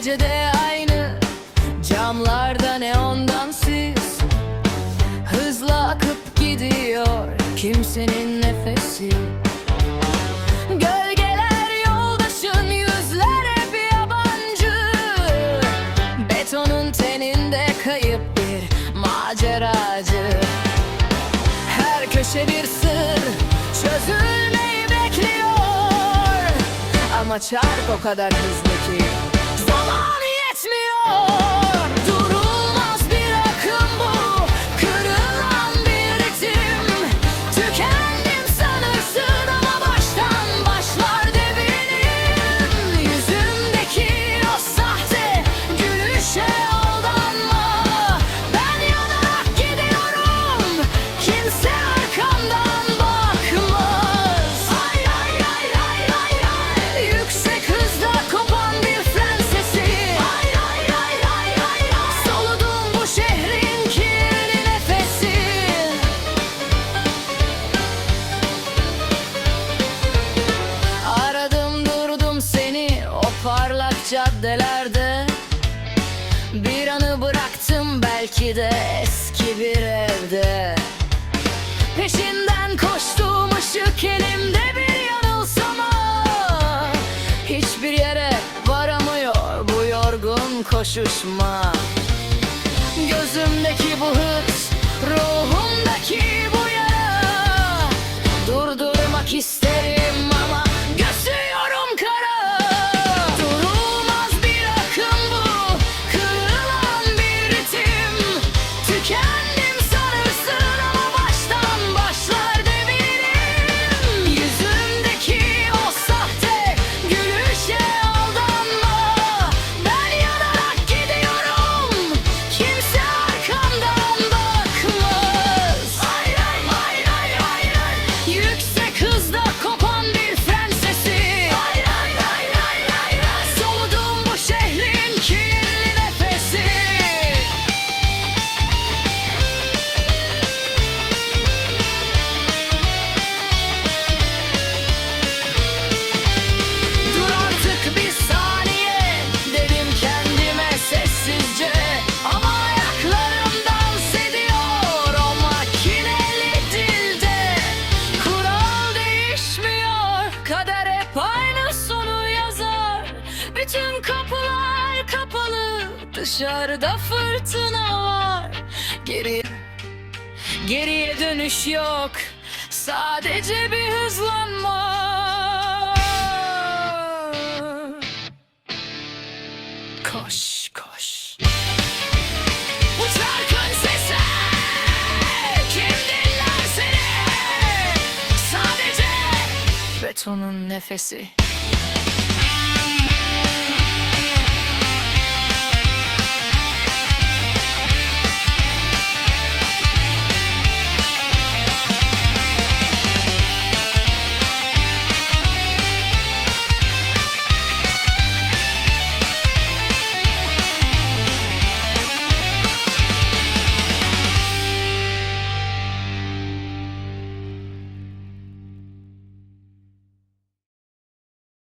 gecede aynı Camlarda neondan sis Hızla akıp gidiyor kimsenin nefesi. Gölgeler yoldaşın yüzler hep yabancı. Betonun teninde kayıp bir maceracı. Her köşe bir sır çözülmeyi bekliyor. Ama çarp o kadar hızlı ki Oh. Parlak caddelerde Bir anı bıraktım belki de eski bir evde. Peşinden koştuğum ışık elimde bir yanılsama. Hiçbir yere varamıyor bu yorgun koşuşma. Gözümdeki bu hız, Bütün kapılar kapalı. Dışarıda fırtına var. Geriye Geriye dönüş yok. Sadece bir hızlanma. Koş koş. Bu şarkın sesi Kim dinler seni Sadece Betonun nefesi